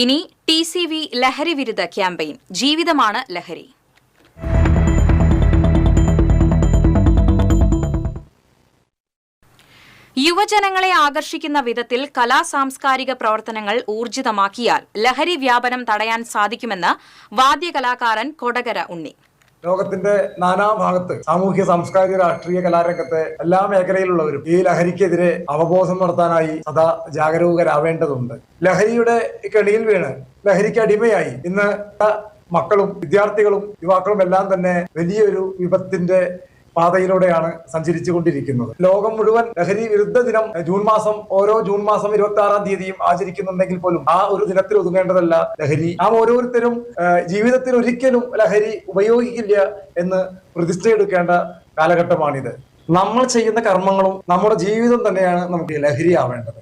ഇനി T C V ലഹരി വിരുദ്ധ ക്യാമ്പയിൻ. ജീവിതമാണ് ലഹരി. യുവജനങ്ങളെ ആകർഷിക്കുന്ന വിധത്തിൽ കലാ സാംസ്കാരിക പ്രവർത്തനങ്ങൾ ഊർജിതമാക്കിയാൽ ലഹരി വ്യാപനം തടയാൻ സാധിക്കുമെന്ന് വാദ്യകലാകാരൻ കൊടകര ഉണ്ണി. ലോകത്തിന്റെ നാനാഭാഗത്ത് സാമൂഹ്യ സാംസ്കാരിക രാഷ്ട്രീയ കലാരംഗത്തെ എല്ലാ മേഖലയിലുള്ളവരും ഈ ലഹരിക്കെതിരെ അവബോധം നടത്താനായി സദാ ജാഗരൂകരാവേണ്ടതുണ്ട്. ലഹരിയുടെ കെണിയിൽ വീണ് ലഹരിക്ക് അടിമയായി ഇന്ന് മക്കളും വിദ്യാർത്ഥികളും യുവാക്കളും എല്ലാം തന്നെ വലിയൊരു വിപത്തിന്റെ പാതയിലൂടെയാണ് സഞ്ചരിച്ചു കൊണ്ടിരിക്കുന്നത് ലോകം മുഴുവൻ ലഹരി വിരുദ്ധ ദിനം ജൂൺ മാസം ഓരോ ജൂൺ മാസം ഇരുപത്തി ആറാം തീയതിയും ആചരിക്കുന്നുണ്ടെങ്കിൽ പോലും ആ ഒരു ദിനത്തിൽ ഒതുങ്ങേണ്ടതല്ല ലഹരി. ആ ഓരോരുത്തരും ജീവിതത്തിൽ ഒരിക്കലും ലഹരി ഉപയോഗിക്കില്ല എന്ന് പ്രതിഷ്ഠയെടുക്കേണ്ട കാലഘട്ടമാണിത്. നമ്മൾ ചെയ്യുന്ന കർമ്മങ്ങളും നമ്മുടെ ജീവിതം തന്നെയാണ് നമുക്ക് ലഹരി ആവേണ്ടത്